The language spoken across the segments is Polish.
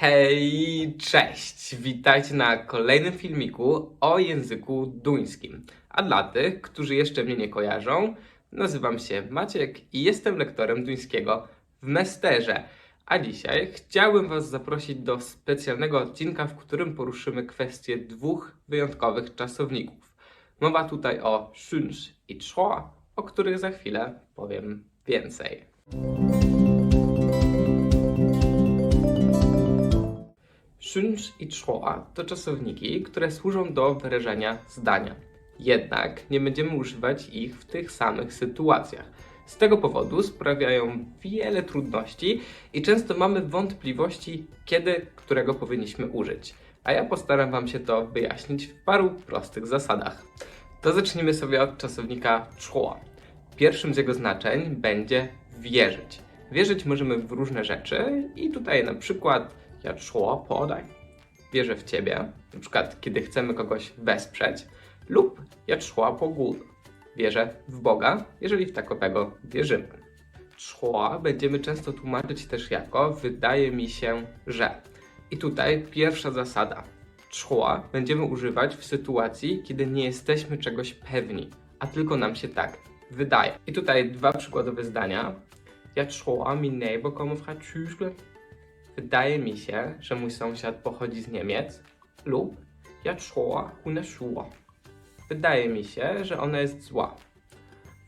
Hej, cześć! Witajcie na kolejnym filmiku o języku duńskim. A dla tych, którzy jeszcze mnie nie kojarzą, nazywam się Maciek i jestem lektorem duńskiego w Mesterze. A dzisiaj chciałbym Was zaprosić do specjalnego odcinka, w którym poruszymy kwestię dwóch wyjątkowych czasowników. Mowa tutaj o szynsz i trzła, o których za chwilę powiem więcej. Szynsz i trzła to czasowniki, które służą do wyrażania zdania. Jednak nie będziemy używać ich w tych samych sytuacjach. Z tego powodu sprawiają wiele trudności i często mamy wątpliwości, kiedy którego powinniśmy użyć. A ja postaram Wam się to wyjaśnić w paru prostych zasadach. To zacznijmy sobie od czasownika trzła. Pierwszym z jego znaczeń będzie wierzyć. Wierzyć możemy w różne rzeczy i tutaj na przykład ja trzła podaj. Wierzę w Ciebie, na przykład kiedy chcemy kogoś wesprzeć, lub ja trzła pogód. Wierzę w Boga, jeżeli w takowego wierzymy. Trzła będziemy często tłumaczyć też jako wydaje mi się, że. I tutaj pierwsza zasada. Trzła będziemy używać w sytuacji, kiedy nie jesteśmy czegoś pewni, a tylko nam się tak wydaje. I tutaj dwa przykładowe zdania. Ja trzła min neighbor fra Tyskland. Wydaje mi się, że mój sąsiad pochodzi z Niemiec. Lub ja hun er sur. Wydaje mi się, że ona jest zła.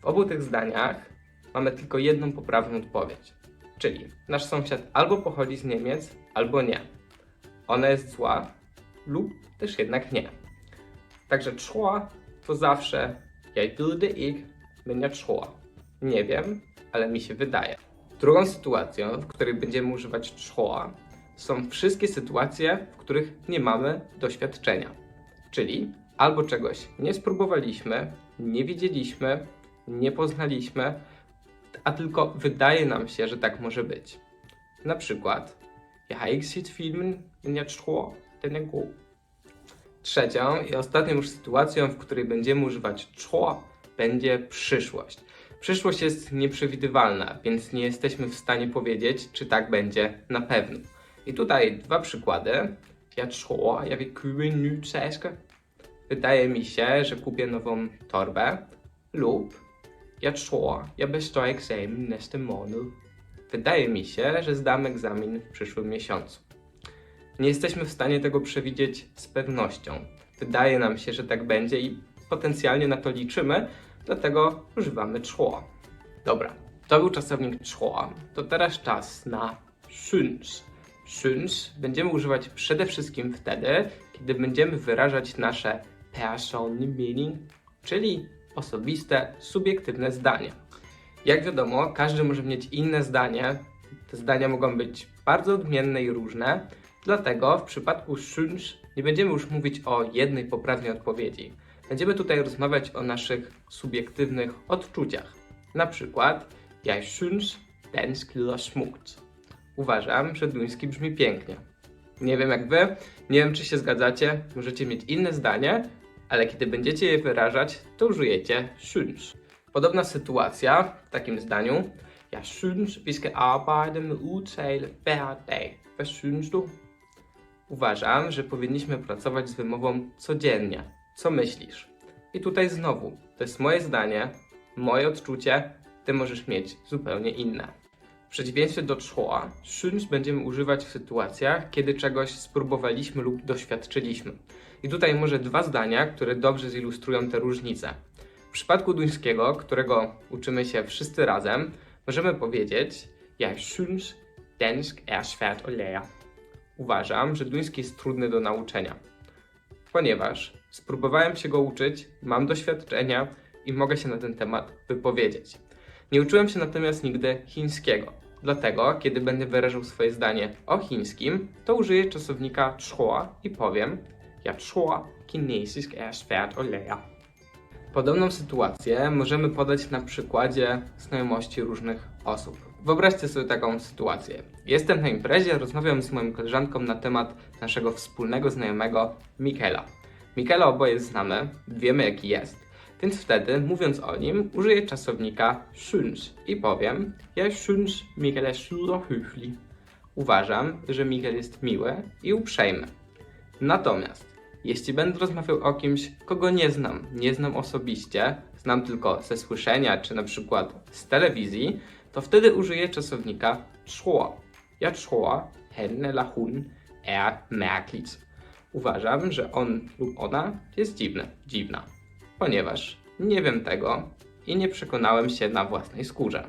W obu tych zdaniach mamy tylko jedną poprawną odpowiedź. Czyli nasz sąsiad albo pochodzi z Niemiec, albo nie. Ona jest zła, lub też jednak nie. Także trzła to zawsze det ikke, men jeg tror. Nie wiem, ale mi się wydaje. Drugą sytuacją, w której będziemy używać trzła, są wszystkie sytuacje, w których nie mamy doświadczenia. Czyli albo czegoś nie spróbowaliśmy, nie widzieliśmy, nie poznaliśmy, a tylko wydaje nam się, że tak może być. Na przykład, ikke set filmen, men jeg tror, den er god. Trzecią i ostatnią już sytuacją, w której będziemy używać trzła, będzie przyszłość. Przyszłość jest nieprzewidywalna, więc nie jesteśmy w stanie powiedzieć, czy tak będzie na pewno. I tutaj dwa przykłady. Ja tror, ny taske. Wydaje mi się, że kupię nową torbę. Lub ja tror, jeg består eksamen. Wydaje mi się, że zdam egzamin w przyszłym miesiącu. Nie jesteśmy w stanie tego przewidzieć z pewnością. Wydaje nam się, że tak będzie i potencjalnie na to liczymy, dlatego używamy trzła. Dobra, to był czasownik trzła. To teraz czas na syns. Syns będziemy używać przede wszystkim wtedy, kiedy będziemy wyrażać nasze personny meaning, czyli osobiste, subiektywne zdanie. Jak wiadomo, każdy może mieć inne zdanie. Te zdania mogą być bardzo odmienne i różne, dlatego w przypadku syns nie będziemy już mówić o jednej poprawnej odpowiedzi. Będziemy tutaj rozmawiać o naszych subiektywnych odczuciach. Na przykład, jeg syns dansk lyder smukt. Uważam, że duński brzmi pięknie. Nie wiem jak wy, nie wiem czy się zgadzacie, możecie mieć inne zdanie, ale kiedy będziecie je wyrażać, to użyjecie syns. Podobna sytuacja w takim zdaniu. Jeg synes, vi skal arbejde med hver dag. Du? Uważam, że powinniśmy pracować z wymową codziennie. Co myślisz? I tutaj znowu, to jest moje zdanie, moje odczucie, ty możesz mieć zupełnie inne. W przeciwieństwie do trzła, syns będziemy używać w sytuacjach, kiedy czegoś spróbowaliśmy lub doświadczyliśmy. I tutaj może dwa zdania, które dobrze zilustrują te różnice. W przypadku duńskiego, którego uczymy się wszyscy razem, możemy powiedzieć Jeg syns dansk er svært at lære. Uważam, że duński jest trudny do nauczenia, ponieważ spróbowałem się go uczyć, mam doświadczenia i mogę się na ten temat wypowiedzieć. Nie uczyłem się natomiast nigdy chińskiego. Dlatego, kiedy będę wyrażał swoje zdanie o chińskim, to użyję czasownika trzła i powiem Ja tror kinesisk er at lære. Podobną sytuację możemy podać na przykładzie znajomości różnych osób. Wyobraźcie sobie taką sytuację. Jestem na imprezie, rozmawiam z moją koleżanką na temat naszego wspólnego znajomego Mikela. Mikela oboje znamy, wiemy jaki jest, więc wtedy, mówiąc o nim, użyję czasownika syns i powiem Ja Michael er sød og høflig. Uważam, że Miguel jest miły i uprzejmy. Natomiast jeśli będę rozmawiał o kimś, kogo nie znam, nie znam osobiście, znam tylko ze słyszenia czy na przykład z telewizji, to wtedy użyję czasownika tror. Ja tror, hen eller hun er mærkeligt. Uważam, że on lub ona jest dziwny, dziwna, ponieważ nie wiem tego i nie przekonałem się na własnej skórze.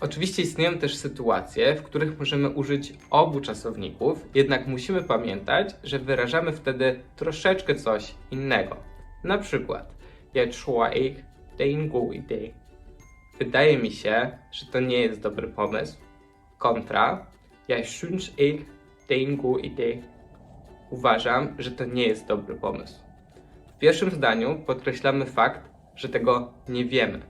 Oczywiście istnieją też sytuacje, w których możemy użyć obu czasowników, jednak musimy pamiętać, że wyrażamy wtedy troszeczkę coś innego. Na przykład, jeg tror ikke, det er en god idé. Wydaje mi się, że to nie jest dobry pomysł. Kontra, jeg synes ikke, det er en god idé. Uważam, że to nie jest dobry pomysł. W pierwszym zdaniu podkreślamy fakt, że tego nie wiemy.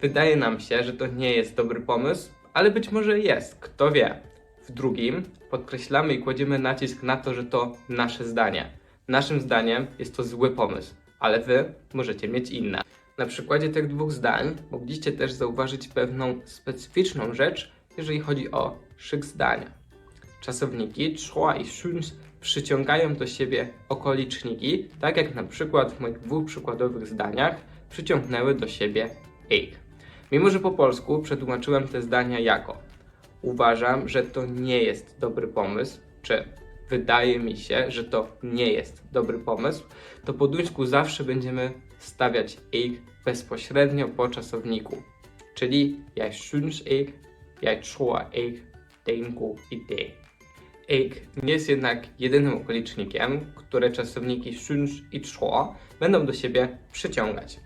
Wydaje nam się, że to nie jest dobry pomysł, ale być może jest, kto wie. W drugim podkreślamy i kładziemy nacisk na to, że to nasze zdanie. Naszym zdaniem jest to zły pomysł, ale wy możecie mieć inne. Na przykładzie tych dwóch zdań mogliście też zauważyć pewną specyficzną rzecz, jeżeli chodzi o szyk zdania. Czasowniki trwa i szunz przyciągają do siebie okoliczniki, tak jak na przykład w moich dwóch przykładowych zdaniach przyciągnęły do siebie ich. Mimo, że po polsku przetłumaczyłem te zdania jako uważam, że to nie jest dobry pomysł, czy wydaje mi się, że to nie jest dobry pomysł, to po duńsku zawsze będziemy stawiać ich bezpośrednio po czasowniku. Czyli jeg tror ikke, det er en god idé. Ik nie jest jednak jedynym okolicznikiem, które czasowniki syns i trzo będą do siebie przyciągać.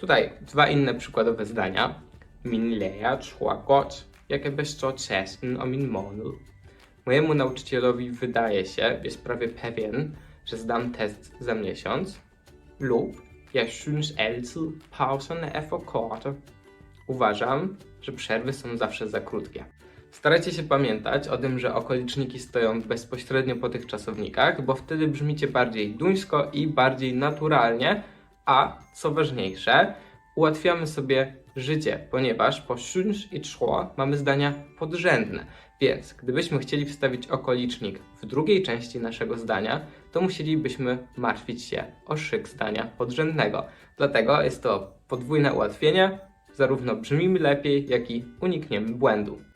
Tutaj dwa inne przykładowe zdania. Min tror godt, jeg kan bestå testen om en måned. Mojemu nauczycielowi wydaje się, jest prawie pewien, że zdam test za miesiąc. Lub jeg synes altid, pauserne er for. Uważam, że przerwy są zawsze za krótkie. Starajcie się pamiętać o tym, że okoliczniki stoją bezpośrednio po tych czasownikach, bo wtedy brzmicie bardziej duńsko i bardziej naturalnie, a co ważniejsze, ułatwiamy sobie życie, ponieważ po szynsz i trzło mamy zdania podrzędne. Więc gdybyśmy chcieli wstawić okolicznik w drugiej części naszego zdania, to musielibyśmy martwić się o szyk zdania podrzędnego. Dlatego jest to podwójne ułatwienie, zarówno brzmimy lepiej, jak i unikniemy błędu.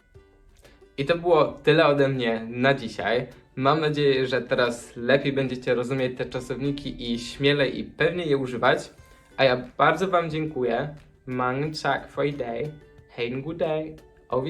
I to było tyle ode mnie na dzisiaj. Mam nadzieję, że teraz lepiej będziecie rozumieć te czasowniki i śmielej i pewnie je używać. A ja bardzo Wam dziękuję. Mange tak for i dag. Ha' en god dag, og